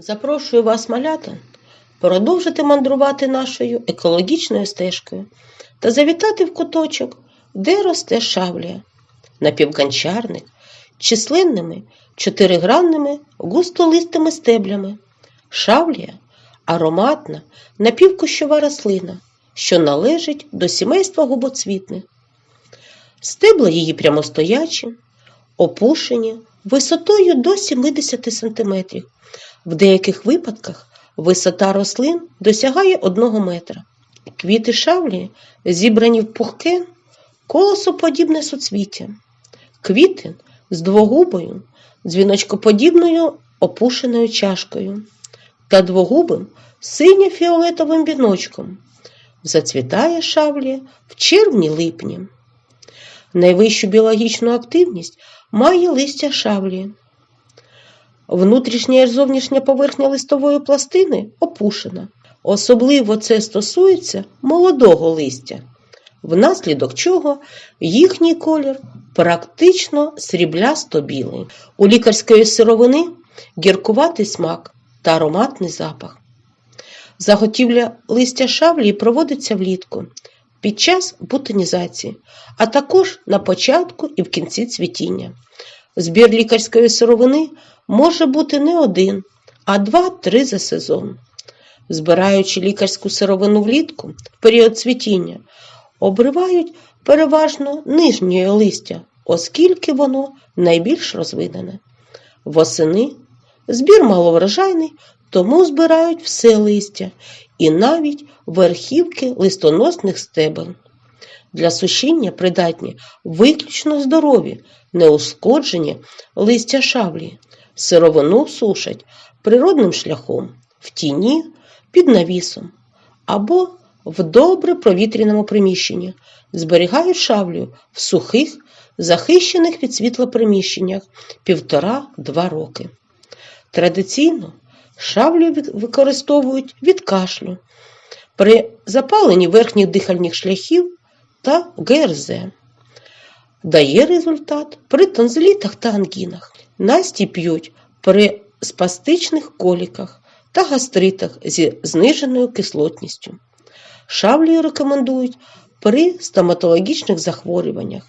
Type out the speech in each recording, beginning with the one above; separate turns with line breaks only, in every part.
Запрошую вас, малята, продовжити мандрувати нашою екологічною стежкою та завітати в куточок, де росте шавлія, напівганчарник, численними чотиригранними густолистими стеблями. Шавлія ароматна напівкущова рослина, що належить до сімейства губоцвітних. Стебла її прямостоячі, опушені висотою до 70 см. В деяких випадках висота рослин досягає 1 метра. Квіти шавлі зібрані в пухке колосоподібне суцвіття. Квіти з двогубою, дзвіночкоподібною опушеною чашкою та двогубим синьо-фіолетовим віночком. Зацвітає шавлія в червні-липні. Найвищу біологічну активність має листя шавлії. Внутрішня і зовнішня поверхня листової пластини опушена. Особливо це стосується молодого листя, внаслідок чого їхній колір практично сріблясто білий. У лікарської сировини гіркуватий смак та ароматний запах. Заготівля листя шавлії проводиться влітку під час бутонізації, а також на початку і в кінці цвітіння. Збір лікарської сировини може бути не один, а два-три за сезон. Збираючи лікарську сировину влітку в період цвітіння, обривають переважно нижнє листя, оскільки воно найбільш розвинене. Восени збір маловрожайний, тому збирають все листя і навіть верхівки листоносних стебел. Для сушіння придатні виключно здорові, неушкоджені листя шавлі. Сировину сушать природним шляхом в тіні під навісом або в добре провітряному приміщенні, зберігають шавлю в сухих, захищених від світла приміщеннях півтора-два роки. Традиційно шавлю використовують від кашлю при запаленні верхніх дихальних шляхів та ГРЗ. Дає результат при тонзилітах та ангінах. Насті п'ють при спастичних коліках та гастритах зі зниженою кислотністю. Шавлію рекомендують при стоматологічних захворюваннях.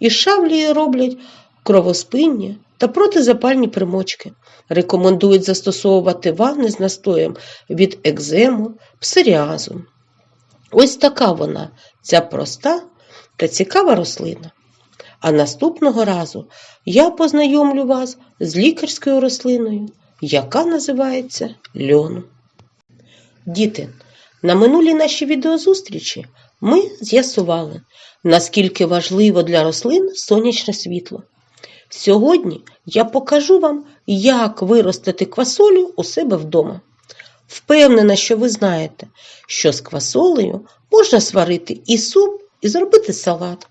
Із шавлії роблять кровоспинні та протизапальні примочки. Рекомендують застосовувати ванни з настоєм від екзему, псоріазу. Ось така вона, ця проста та цікава рослина. А наступного разу я познайомлю вас з лікарською рослиною, яка називається льон. Діти, на минулій нашій відеозустрічі ми з'ясували, наскільки важливо для рослин сонячне світло. Сьогодні я покажу вам, як виростити квасолю у себе вдома. Впевнена, що ви знаєте, що з квасолею можна сварити і суп, і зробити салат.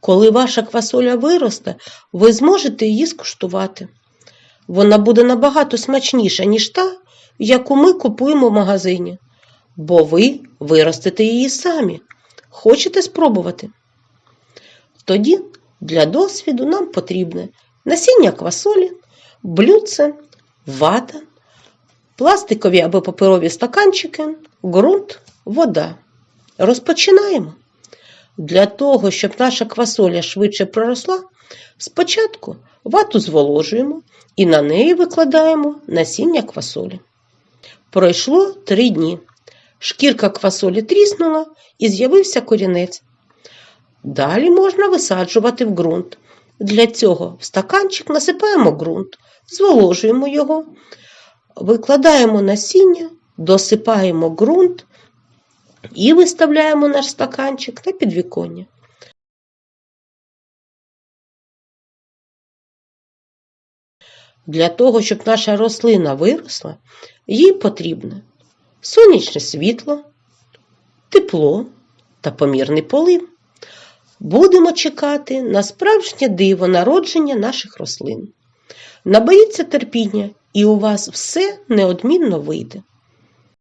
Коли ваша квасоля виросте, ви зможете її скуштувати. Вона буде набагато смачніша, ніж та, яку ми купуємо в магазині. Бо ви виростете її самі. Хочете спробувати? Тоді для досвіду нам потрібне насіння квасолі, блюдце, вата, пластикові або паперові стаканчики, ґрунт, вода. Розпочинаємо. Для того, щоб наша квасоля швидше проросла, спочатку вату зволожуємо і на неї викладаємо насіння квасолі. Пройшло три дні. Шкірка квасолі тріснула і з'явився корінець. Далі можна висаджувати в ґрунт. Для цього в стаканчик насипаємо ґрунт, зволожуємо його, викладаємо насіння, досипаємо ґрунт і виставляємо наш стаканчик на підвіконня. Для того, щоб наша рослина виросла, їй потрібне сонячне світло, тепло та помірний полив. Будемо чекати на справжнє диво народження наших рослин. Наберіться терпіння, і у вас все неодмінно вийде.